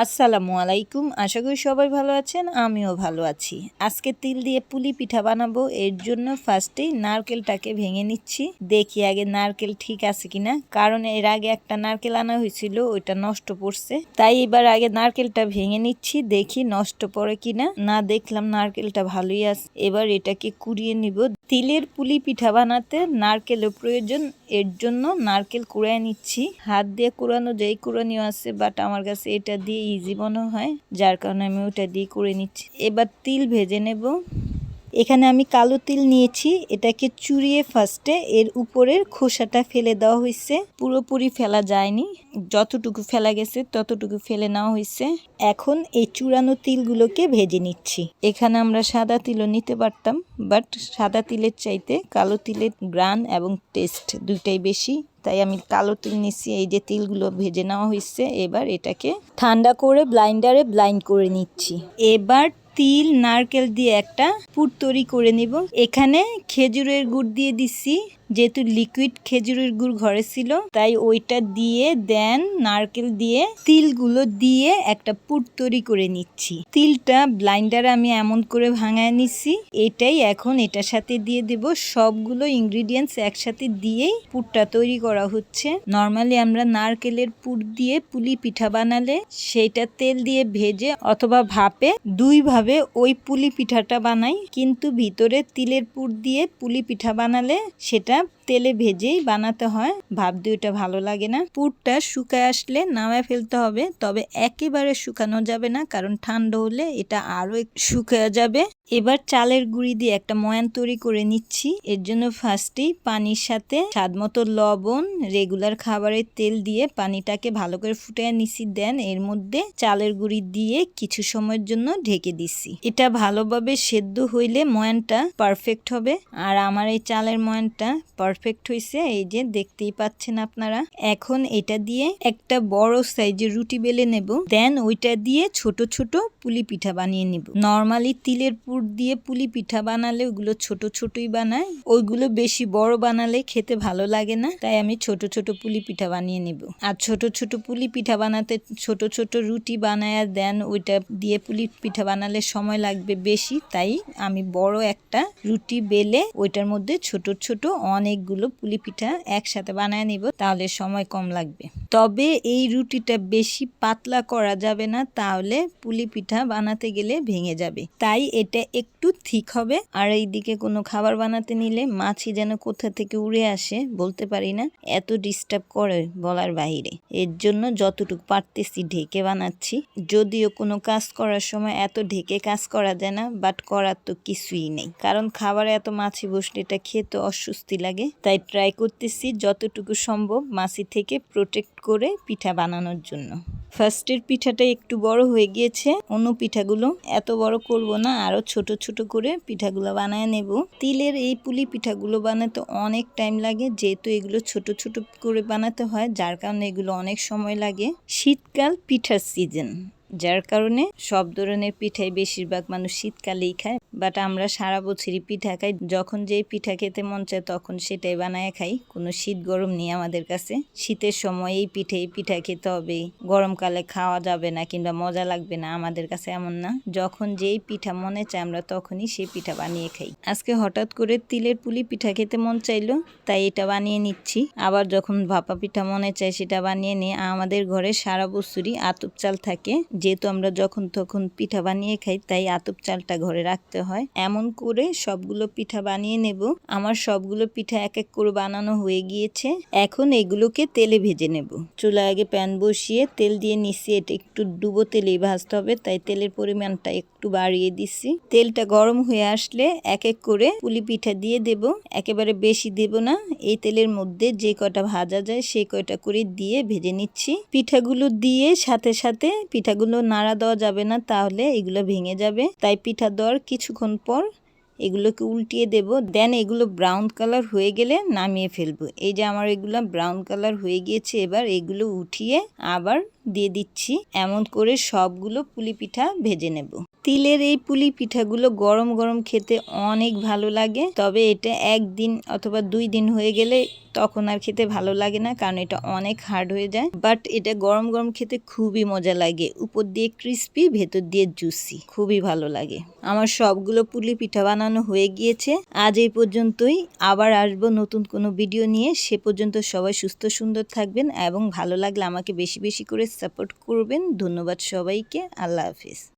আসসালামু আলাইকুম। আশা করি সবাই ভালো আছেন, আমিও ভালো আছি। আজকে তিল দিয়ে পুলি পিঠা বানাবো। এর জন্য ফার্স্টেই নারকেলটাকে ভেঙে নিচ্ছি। দেখি আগে নারকেল ঠিক আছে কিনা। কারণ এর আগে একটা নারকেল আনা হয়েছিল, ওইটা নষ্ট পড়ছে। তাই এবার আগে নারকেলটা ভেঙে নিচ্ছি, দেখি নষ্ট পড়ে কিনা। না দেখলাম নারকেলটা ভালোই আছে। এবার এটাকে কুড়িয়ে নিব। তিলের পুলি পিঠা বানাতে নারকেলের প্রয়োজন। এর জন্য নারকেল কুড়ায় নিচ্ছি। হাত দিয়ে কুড়ানো যেই কুড়ানিও আছে বাট আমার কাছে এটা দিয়ে ইজি মনে হয়। যার কারণে আমি ওটা দিয়ে কুড়ে নিচ্ছি। এবার তিল ভেজে নেব। এখানে আমি কালো তিল নিয়েছি, এটাকে চুরিয়ে ফার্স্টে এর উপরের খোসাটা ফেলে দেওয়া হয়েছে। পুরোপুরি ফেলা যায়নি, যতটুকু ফেলা গেছে ততটুকু ফেলে নেওয়া হয়েছে। এখন এই চূড়ানো তিলগুলোকে ভেজে নিচ্ছি। এখানে আমরা সাদা তিলও নিতে পারতাম বাট সাদা তিলের চাইতে কালো তিলের গ্রান এবং টেস্ট দুইটাই বেশি। তাই আমি কালো তিল নিচ্ছি এই যে তিলগুলো ভেজে নেওয়া হয়েছে, এবার এটাকে ঠান্ডা করে ব্লাইন্ডারে ব্লাইন্ড করে নিচ্ছি। এবার তিল নারকেল দিয়ে একটা পুর তৈরি করে নিব। এখানে খেজুরের গুড় দিয়ে দিচ্ছি যেহেতু লিকুইড খেজুরের গুড় ঘরে ছিল, তাই ওইটা দিয়ে দেন নারকেল দিয়ে, তিলগুলো দিয়ে একটা পুর তৈরি করে নিচ্ছি। তিলটা ব্লাইন্ডার আমি এমন করে ভাঙায় নিচ্ছি, এটাই এখন এটার সাথে দিয়ে দেব। সবগুলো ইনগ্রিডিয়েন্টস একসাথে দিয়েই পুরটা তৈরি করা হচ্ছে। নর্মালি আমরা নারকেলের পুর দিয়ে পুলি পিঠা বানালে সেটা তেল দিয়ে ভেজে অথবা ভাপে দুই ভাবে ওই পুলি পিঠাটা বানাই। কিন্তু ভিতরে তিলের পুর দিয়ে পুলি পিঠা বানালে সেটা তেলে ভেজেই বানাতে হয়। ভাব দুইটা ভালো লাগে না। পুরটা শুকায় আসলে নামায় ফেলতে হবে, তবে একেবারে শুকানো যাবে না, কারণ ঠান্ডা হলে এটা আরও শুকায় যাবে। এবার চালের গুঁড়ি দিয়ে একটা ময়ান তৈরি করে নিচ্ছি। এর জন্য ফার্স্টেই পানির সাথে স্বাদ মতো লবণ রেগুলার খাবারের তেল দিয়ে পানিটাকে ভালো করে ফুটিয়ে নিচ্ছি দেন এর মধ্যে চালের গুঁড়ি দিয়ে কিছু সময়ের জন্য ঢেকে দিচ্ছি এটা ভালোভাবে সেদ্ধ হইলে ময়ানটা পারফেক্ট হবে। আর আমার এই চালের ময়ানটা পারফেক্ট হয়েছে এই যে দেখতেই পাচ্ছেন আপনারা। এখন এটা দিয়ে একটা বড় সাইজের রুটি বেলে নেব। দেন ওইটা দিয়ে ছোট ছোট পুলি পিঠা বানিয়ে নিব। নর্মালি তিলের পুর দিয়ে পুলি পিঠা বানালে ওগুলো ছোট ছোটই বানায়। ওইগুলো বেশি বড় বানালে খেতে ভালো লাগে না, তাই আমি ছোট ছোট পুলি পিঠা বানিয়ে নিব। আর ছোট ছোট পুলি পিঠা বানাতে ছোট ছোট রুটি বানায় দেন, ওইটা দিয়ে পুলি পিঠা বানালে সময় লাগবে বেশি, তাই আমি বড় একটা রুটি বেলে ওইটার মধ্যে ছোট ছোট অনেকগুলো পুলি পিঠা একসাথে বানায় নিব, তাহলে সময় কম লাগবে। তবে এই রুটিটা বেশি পাতলা করা যাবে না, তাহলে পুলি পিঠা বানাতে গেলে ভেঙে যাবে। তাই এটা একটু ঠিক হবে। আর এইদিকে কোনো খাবার বানাতে নিলে মাছি যেন কোথা থেকে উড়ে আসে বলতে পারি না, এত ডিস্টার্ব করে বলার বাইরে এর জন্য যতটুকু পারতেছি ঢেকে বানাচ্ছি। যদিও কোনো কাজ করার সময় এত ঢেকে কাজ করা যায় না বাট করার তো কিছুই নেই। কারণ খাবারে এত মাছি বসলে এটা খেতে অস্বস্তি লাগে। তাই ট্রাই করতেছি যতটুকু সম্ভব মাছি থেকে প্রোটেক্ট করে পিঠা বানানোর জন্য। ফার্স্টের পিঠাটা একটু বড় হয়ে গিয়েছে। অন্য পিঠাগুলো এত বড় করব না আরও ছোট ছোট করে পিঠাগুলো বানায় নেব। তিলের এই পুলি পিঠাগুলো বানাতে অনেক টাইম লাগে, যেহেতু এগুলো ছোট ছোট করে বানাতে হয়, যার কারণে এগুলো অনেক সময় লাগে। শীতকাল পিঠার সিজন যার কারণে সব ধরনের পিঠাই বেশিরভাগ মানুষ শীতকালেই খায়। বাট আমরা সারা বছরই পিঠা খাই। যখন যেই পিঠা খেতে মন চায়, তখন সেটাই বানায় খাই। কোনো শীত গরম নেই আমাদের কাছে। শীতের সময় এই পিঠে পিঠা খেতে হবে। গরমকালে খাওয়া যাবে না কিংবা মজা লাগবে না, আমাদের কাছে এমন না। যখন যেই পিঠা মনে চায়, আমরা তখনই সেই পিঠা বানিয়ে খাই। আজকে হঠাৎ করে তিলের পুলি পিঠা খেতে মন চাইলো, তাই এটা বানিয়ে নিচ্ছি। আবার যখন ভাপা পিঠা মনে চায়, সেটা বানিয়ে নিয়ে আমাদের ঘরে সারা বছরই আতপ চাল থাকে। যেহেতু আমরা যখন তখন পিঠা বানিয়ে খাই, তাই আতপ চালটা ঘরে রাখতে হয়। এমন করে সবগুলো পিঠা বানিয়ে নেব। আমার সবগুলো পিঠা এক এক করে বানানো হয়ে গিয়েছে। এখন এগুলোকে তেলে ভেজে নেব। চুলা আগে প্যান বসিয়ে তেল দিয়ে নিচ্ছি এটা একটু ডুবো তেলেই ভাজতে হবে, তাই তেলের পরিমাণটা একটু বাড়িয়ে দিচ্ছি। তেলটা গরম হয়ে আসলে এক এক করে পুলি পিঠা দিয়ে দেব। একেবারে বেশি দেব না, এই তেলের মধ্যে যে কয়টা ভাজা যায় সেই কয়টা করে দিয়ে ভেজে নিচ্ছি। পিঠাগুলো দিয়ে সাথে সাথে পিঠাগুলো নাড়া দেওয়া যাবে না, তাহলে এগুলো ভেঙে যাবে। তাই পিঠা দেওয়ার কিছুক্ষণ পর এগুলোকে উল্টিয়ে দেব। দেন এগুলো ব্রাউন কালার হয়ে গেলে নামিয়ে ফেলব। এই যে আমার এগুলো ব্রাউন কালার হয়ে গিয়েছে, এবার এগুলো উঠিয়ে আবার দিয়ে দিচ্ছি। এমন করে সবগুলো পুলি পিঠা ভেজে নেব। তিলের এই পুলি পিঠাগুলো গরম গরম খেতে অনেক ভালো লাগে। তবে এটা একদিন অথবা দুই দিন হয়ে গেলে তখন আর খেতে ভালো লাগে না, কারণ এটা অনেক হার্ড হয়ে যায়। বাট এটা গরম গরম খেতে খুবই মজা লাগে। উপর দিয়ে ক্রিস্পি ভেতর দিয়ে জুসি খুবই ভালো লাগে। আমার সবগুলো পুলি পিঠা বানানো হয়ে গিয়েছে। আজ এই পর্যন্তই। আবার আসব নতুন কোনো ভিডিও নিয়ে। সে পর্যন্ত সবাই সুস্থ সুন্দর থাকবেন এবং ভালো লাগলে আমাকে বেশি বেশি করে সাপোর্ট করবেন। ধন্যবাদ সবাইকে। আল্লাহ হাফিজ।